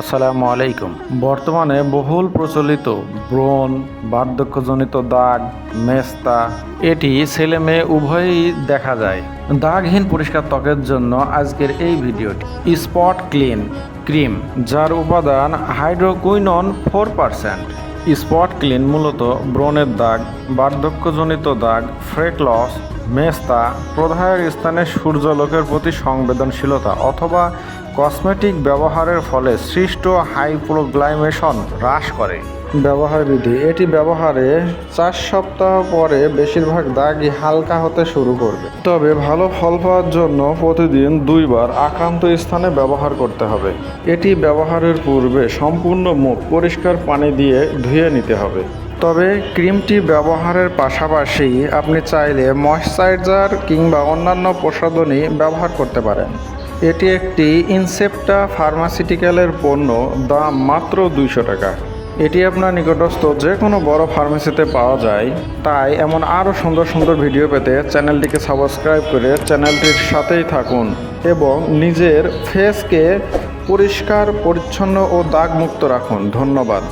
আসসালামু আলাইকুম। বর্তমানে বহুল প্রচলিত ব্রণ, বার্ধক্যজনিত দাগ, মেস্তা, এটি ছেলে মেয়ে উভয়ই দেখা যায়। দাগহীন পরিষ্কার ত্বকের জন্য আজকের এই ভিডিওটি। স্পট ক্লিন ক্রিম, যার উপাদান hydroquinone four percent. Spot clean মূলত ব্রণের দাগ, বার্ধক্যজনিত দাগ ফ্রেক লস, মেস্তা প্রধায়ের স্থানে সূর্যালোকের প্রতি সংবেদনশীলতা অথবা কসমেটিক ব্যবহারের ফলে সৃষ্ট হাইপ্রোগ্লাইমেশন হ্রাস করে। ব্যবহার বিধি, এটি ব্যবহারে চার সপ্তাহ পরে বেশিরভাগ দাগই হালকা হতে শুরু করবে। তবে ভালো ফল পাওয়ার জন্য প্রতিদিন দুইবার আক্রান্ত স্থানে ব্যবহার করতে হবে। এটি ব্যবহারের পূর্বে সম্পূর্ণ মুখ পরিষ্কার পানি দিয়ে ধুয়ে নিতে হবে। তবে ক্রিমটি ব্যবহারের পাশাপাশি আপনি চাইলে ময়শ্চারাইজার কিংবা অন্যান্য প্রসাধনী ব্যবহার করতে পারেন। এটি একটি ইনসেপ্টা ফার্মাসিউটিক্যালের পণ্য, দাম মাত্র দুইশো টাকা। এটি আপনার নিকটস্থ যে কোনো বড় ফার্মেসিতে পাওয়া যায়। তাই এমন আরও সুন্দর সুন্দর ভিডিও পেতে চ্যানেলটিকে সাবস্ক্রাইব করে চ্যানেলটির সাথেই থাকুন এবং নিজের ফেসকে পরিষ্কার, পরিচ্ছন্ন ও দাগমুক্ত রাখুন। ধন্যবাদ।